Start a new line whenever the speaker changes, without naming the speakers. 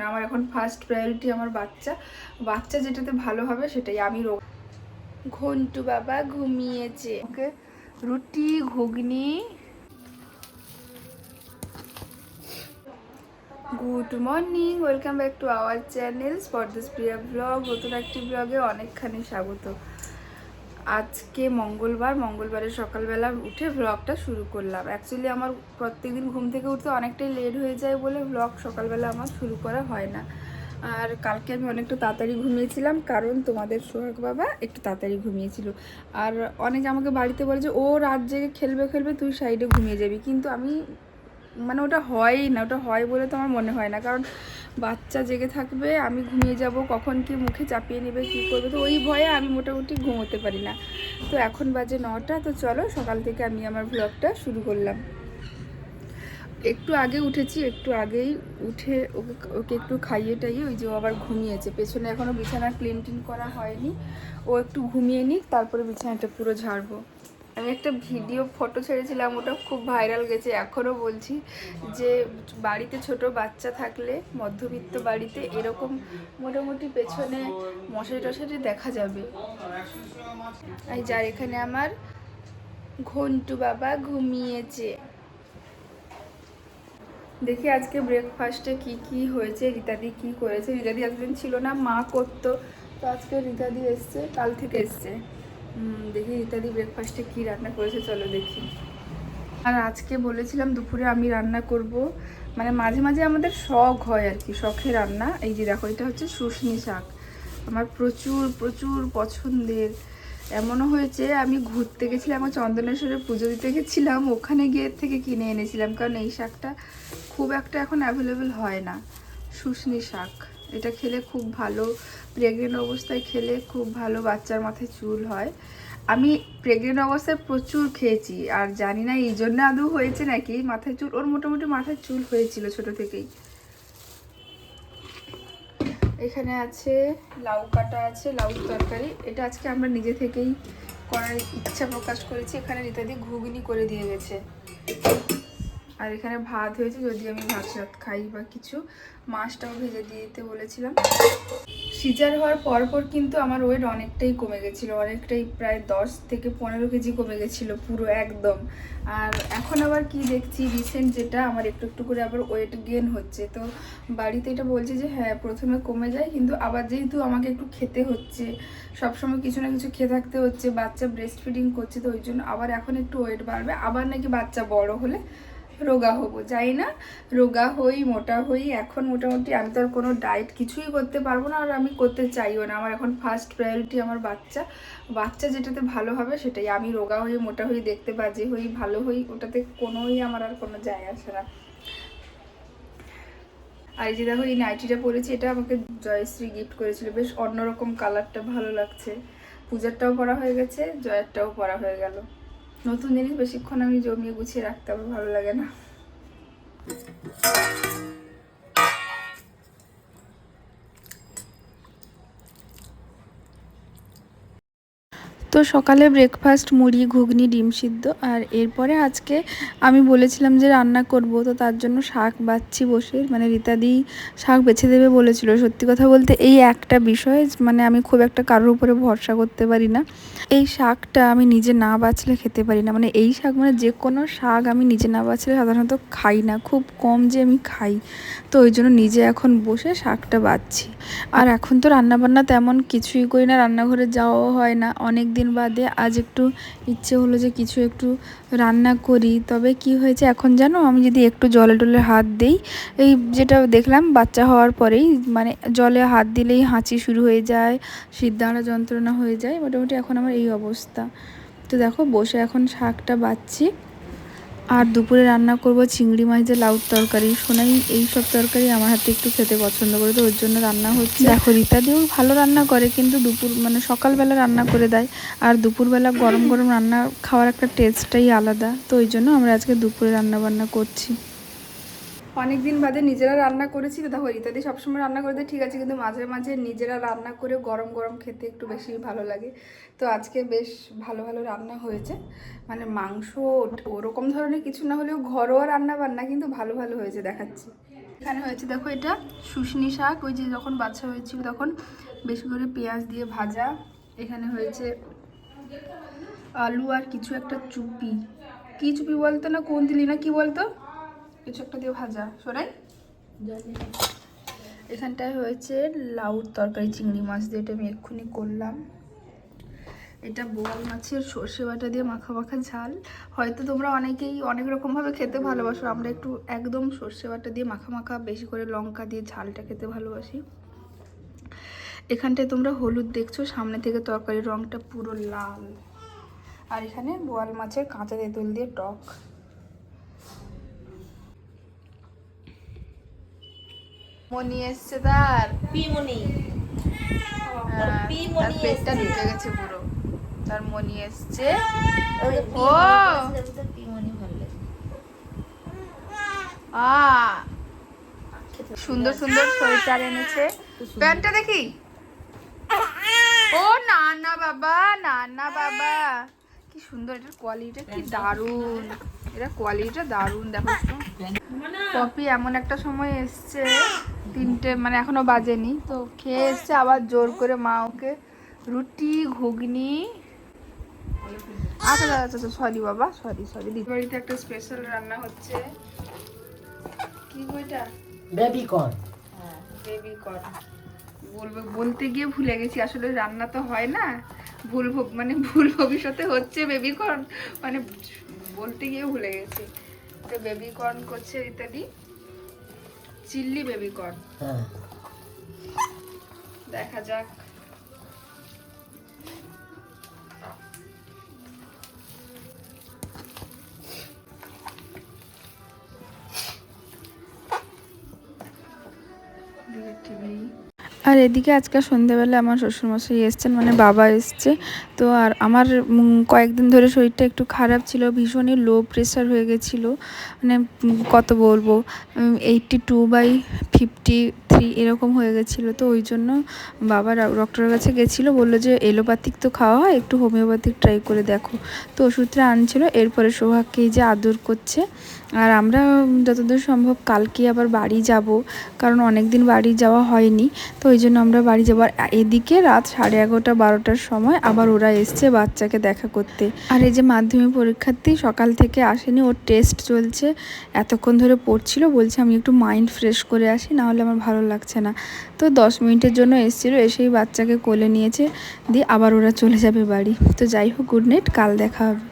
না আমার এখন ফার্স্ট প্রায়োরিটি আমার বাচ্চা। বাচ্চা যেটাতে ভালো হবে সেটাই, আমি রোগ ঘন্টু বাবা ঘুমিয়েছে। ওকে, রুটি, ঘুগনি good morning welcome back to our channel স্পর্দাস Priya blog নতুন একটি ব্লগে অনেকখানি স্বাগত। আজকে মঙ্গলবার, মঙ্গলবারের সকালবেলা উঠে ব্লগটা শুরু করলাম। অ্যাকচুয়ালি আমার প্রত্যেকদিন ঘুম থেকে উঠতে অনেকটাই লেট হয়ে যায় বলে ব্লগ সকালবেলা আমার শুরু করা হয় না। আর কালকে আমি অনেকটা তাড়াতাড়ি ঘুমিয়েছিলাম, কারণ তোমাদের সোহাগ বাবা একটু তাড়াতাড়ি ঘুমিয়েছিল। আর অনেকে আমাকে বাড়িতে বলে যে, ও রাত জেগে খেলবে খেলবে তুই সাইডে ঘুমিয়ে যাবি। কিন্তু আমি মানে ওটা হয়ই না, ওটা হয় বলে তো আমার মনে হয় না। কারণ বাচ্চা জেগে থাকবে, আমি ঘুমিয়ে যাব, কখন কি মুখে চাপিয়ে নেবে, কি করবে? তো ওই ভয়ে আমি মোটামুটি ঘুমোতে পারি না। তো এখন বাজে নটা, তো চলো সকাল থেকে আমি আমার ব্লগটা শুরু করলাম। একটু আগে উঠেছি, একটু আগেই উঠে ওকে ওকে একটু খাইয়ে টাইয়ে ওই যে ও আবার ঘুমিয়েছে। পেছনে এখনও বিছানা ক্লিন টিন করা হয়নি। ও একটু ঘুমিয়ে নিক, তারপরে বিছানাটা পুরো ঝাড়বো। আমি একটা ভিডিও, ফটো ছেড়েছিলাম, ওটা খুব ভাইরাল গেছে, এখনও বলছি যে বাড়িতে ছোট বাচ্চা থাকলে, মধ্যবিত্ত বাড়িতে এরকম মোটামুটি পেছনে মশারি টশারি দেখা যাবে। এই যার এখানে আমার ঘন্টু বাবা ঘুমিয়েছে। দেখি আজকে ব্রেকফাস্টে কি কি হয়েছে, রীতাদি কি করেছে? রীতাদি এতদিন ছিল না, মা করতো, তো আজকে রীতাদি এসছে, কাল থেকে এসছে। দেখি ইত্যাদি ব্রেকফাস্টে কি রান্না করেছে, চলো দেখি। আর আজকে বলেছিলাম দুপুরে আমি রান্না করব মানে মাঝে মাঝে আমাদের শখ হয় আর কি, শখে রান্না। এই যে দেখো, এটা হচ্ছে শুশনি শাক। আমার প্রচুর প্রচুর পছন্দের। এমনও হয়েছে, আমি ঘুরতে গেছিলাম, আমার চন্দনেশ্বরে পুজো দিতে গেছিলাম, ওখানে গিয়ে থেকে কিনে এনেছিলাম, কারণ এই শাকটা খুব একটা এখন অ্যাভেলেবেল হয় না শুশনি শাক। এটা খেলে খুব ভালো প্রেগনেন্ট অবস্থায় খেলে খুব ভালো বাচ্চার মাথায় চুল হয়। আমি প্রেগনেন্ট অবস্থায় প্রচুর খেয়েছি, আর জানি না এই জন্য আদৌ হয়েছে নাকি, মাথায় চুল, ওর মোটামুটি মাথায় চুল হয়েছিল ছোট থেকেই। এখানে আছে লাউ কাটা আছে, লাউ তরকারি। এটা আজকে আমরা নিজে থেকেই করার ইচ্ছা প্রকাশ করেছি। এখানে রীতাদি ঘুগনি করে দিয়ে গেছে। আর এখানে ভাত হয়েছে, যদি আমি ভাত সাত খাই বা কিছু, মাছটাও ভেজে দিয়ে দিতে বলেছিলাম। সিজার হওয়ার পরপর কিন্তু আমার ওয়েট অনেকটাই কমে গেছিল, অনেকটাই প্রায় দশ থেকে পনেরো কেজি কমে গেছিল পুরো একদম। আর এখন আবার কি দেখছি রিসেন্ট যেটা, আমার একটু একটু করে আবার ওয়েট গেন হচ্ছে। তো বাড়িতে এটা বলছে যে হ্যাঁ প্রথমে কমে যায়, কিন্তু আবার যেহেতু আমাকে একটু খেতে হচ্ছে, সবসময় কিছু না কিছু খেয়ে থাকতে হচ্ছে, বাচ্চা ব্রেস্ট ফিডিং করছে, তো ওই জন্য আবার এখন একটু ওয়েট বাড়বে। আবার নাকি বাচ্চা বড় হলে রোগা হব, যাই না? রোগা হই, মোটা হই, এখন মোটামুটি আমি তো আর কোনো ডায়েট কিছুই করতে পারব না, আর আমি করতে চাইও না। আমার এখন ফার্স্ট প্রায়োরিটি আমার বাচ্চা। বাচ্চা যেটাতে ভালো হবে সেটাই। আমি রোগা হই, মোটা হই, দেখতে বাজে হই, ভালো হই, ওটাতে কোনোই আমার আর কোনো যায় আসে না। আর যে দেখো, এই নাইটিটা পরেছি, এটা আমাকে জয়শ্রী গিফট করেছিল। বেশ অন্যরকম কালারটা ভালো লাগছে। পূজারটাও পরা হয়ে গেছে, জয়েরটাও পরা হয়ে গেল। নতুন জিনিস বেশিক্ষণ আমি জমিয়ে গুছিয়ে রাখতে আমার ভালো লাগে না। তো সকালে ব্রেকফাস্ট মুড়ি, ঘুগনি, ডিম সিদ্ধ আর এরপরে আজকে আমি বলেছিলাম যে রান্না করব, তো তার জন্য শাক বাচ্ছি বসে। মানে রীতাদি শাক বেছে দেবে বলেছিল। সত্যি কথা বলতে এই একটা বিষয় মানে আমি খুব একটা কারোর উপরে ভরসা করতে পারি না। এই শাকটা আমি নিজে না বাছলে খেতে পারি না। মানে এই শাক মানে যে কোনো শাক আমি নিজে না বাছলে সাধারণত খাই না। খুব কম যে আমি খাই। তো ওই জন্য নিজে এখন বসে শাকটা বাছছি আর এখন তো রান্নাবান্না তেমন কিছুই করি না। রান্নাঘরে যাওয়াও হয় না। অনেক দিন বাদে আজ একটু ইচ্ছে হলো যে কিছু একটু রান্না করি। তবে কি হয়েছে এখন জানো? আমি যদি একটু জলে টলে হাত দিই, এই যেটা দেখলাম বাচ্চা হওয়ার পরেই মানে জলে হাত দিলেই হাঁচি শুরু হয়ে যায় সিদ্ধারা যন্ত্রণা হয়ে যায়। মোটামুটি এখন আমার এই অবস্থা। তো দেখো, বসে এখন শাকটা বাচ্ছি। আর দুপুরে রান্না করব চিংড়ি মাছ দিয়ে লাউর তরকারি। শোনাই এই সব তরকারি আমার হাতে একটু খেতে পছন্দ করে, তো ওর জন্য রান্না হচ্ছে। দেখো, রীতা দিয়েও ভালো রান্না করে, কিন্তু দুপুর মানে সকালবেলা রান্না করে দেয়। আর দুপুরবেলা গরম গরম রান্না খাওয়ার একটা টেস্টটাই আলাদা। তো ওই জন্য আমরা আজকে দুপুরে রান্না বান্না করছি। অনেক দিন বাদে নিজেরা রান্না করেছি। তো দেখো, ইত্যাদি সবসময় রান্না করে দেয়, ঠিক আছে, কিন্তু মাঝে মাঝে নিজেরা রান্না করে গরম গরম খেতে একটু বেশি ভালো লাগে। তো আজকে বেশ ভালো ভালো রান্না হয়েছে। মানে মাংস ওরকম ধরনের কিছু না হলেও ঘরোয়া রান্না বান্না কিন্তু ভালো ভালো হয়েছে দেখাচ্ছি। এখানে হয়েছে, দেখো, এটা শুশনি শাক। ওই যে যখন বাচ্চা হয়েছিল তখন বেশি করে পেঁয়াজ দিয়ে ভাজা। এখানে হয়েছে আলু আর কিছু একটা চুপি। কি চুপি বলতো না, কোন দিলি না, কি বলতো? কিছু একটা দিয়ে ভাজা সরাই? এখানটায় হয়েছে লাউর তরকারি চিংড়ি মাছ দিয়ে এটা আমি এক্ষুনি করলাম। এটা বোয়াল মাছের সর্ষে বাটা দিয়ে মাখা মাখা ঝাল। হয়তো তোমরা অনেকেই অনেক রকমভাবে খেতে ভালোবাসো আমরা একটু একদম সর্ষে বাটা দিয়ে মাখা মাখা বেশি করে লঙ্কা দিয়ে ঝালটা খেতে ভালোবাসি। এখানটায় তোমরা হলুদ দেখছ সামনে থেকে তরকারির রঙটা পুরো লাল। আর এখানে বোয়াল মাছের কাঁচা তেঁতুল দিয়ে টক। মনি এসছে তার।
পিমনি।
হ্যাঁ,
পিমনি
তার পেটটা ঢুকে গেছে পুরো। তার মনি এসছে। ও! সুন্দর সুন্দর সোয়েটার এনেছে। প্যান্টটা দেখি? ও না না বাবা না না বাবা। কি সুন্দর এটার কোয়ালিটিটা কি দারুণ। এটা কোয়ালিটিটা দারুণ দেখো। পপি এমন একটা সময় এসছে তিনটে মানে এখনও বাজেনি। তো খেয়ে এসছে আবার জোর করে মা ওকে রুটি ঘুগনি। আচ্ছা আচ্ছা আচ্ছা সরি বাবা সরি সরি বাড়িতে একটা স্পেশাল রান্না হচ্ছে। কি বইটা
বেবি কর্ন
বেবি কর্ন বলবে বলতে গিয়ে ভুলে গেছি আসলে রান্না তো হয় না। ভুল মানে ভুল ভবিষ্যতে হচ্ছে বেবি কর্ন মানে বলতে গিয়ে ভুলে গেছি। তো বেবি কর্ন করছে ইত্যাদি। চিল্লি বেবি কর্ন।
হ্যাঁ।
দেখা যাক। আর এদিকে আজকে সন্ধ্যেবেলা আমার শ্বশুরমশাই এসছেন মানে বাবা এসছে। তো আর আমার কয়েকদিন ধরে শরীরটা একটু খারাপ ছিল, ভীষণই লো প্রেশার হয়ে গেছিল। মানে কত বলব eighty two by fifty three এরকম হয়ে গেছিল। তো ওই জন্য বাবা ডক্টরের কাছে গেছিল, বলল যে এলোপ্যাথিক তো খাওয়া হয়, একটু হোমিওপ্যাথিক ট্রাই করে দেখো। তো ওষুধটা আনছিল, এরপরে সোহাগকেই যে আদর করছে। আর আমরা যতদূর সম্ভব কালকে আবার বাড়ি যাব, কারণ অনেক দিন বাড়ি যাওয়া হয়নি। তো ওই জন্য আমরা বাড়ি যাবার এদিকে রাত সাড়ে এগারোটা, বারোটার সময় আবার ওরা এসছে বাচ্চাকে দেখা করতে। আর এই যে মাধ্যমিক পরীক্ষার্থী সকাল থেকে আসেনি, ওর টেস্ট চলছে। এতক্ষণ ধরে পড়ছিল, বলছে আমি একটু মাইন্ড ফ্রেশ করে আসি, না হলে আমার ভালো লাগছে না। তো দশ মিনিটের জন্য এসেছিল, এসেই বাচ্চাকে কোলে নিয়েছে, দিয়ে আবার ওরা চলে যাবে বাড়ি। তো যাই হোক গুড নাইট কাল দেখা হবে।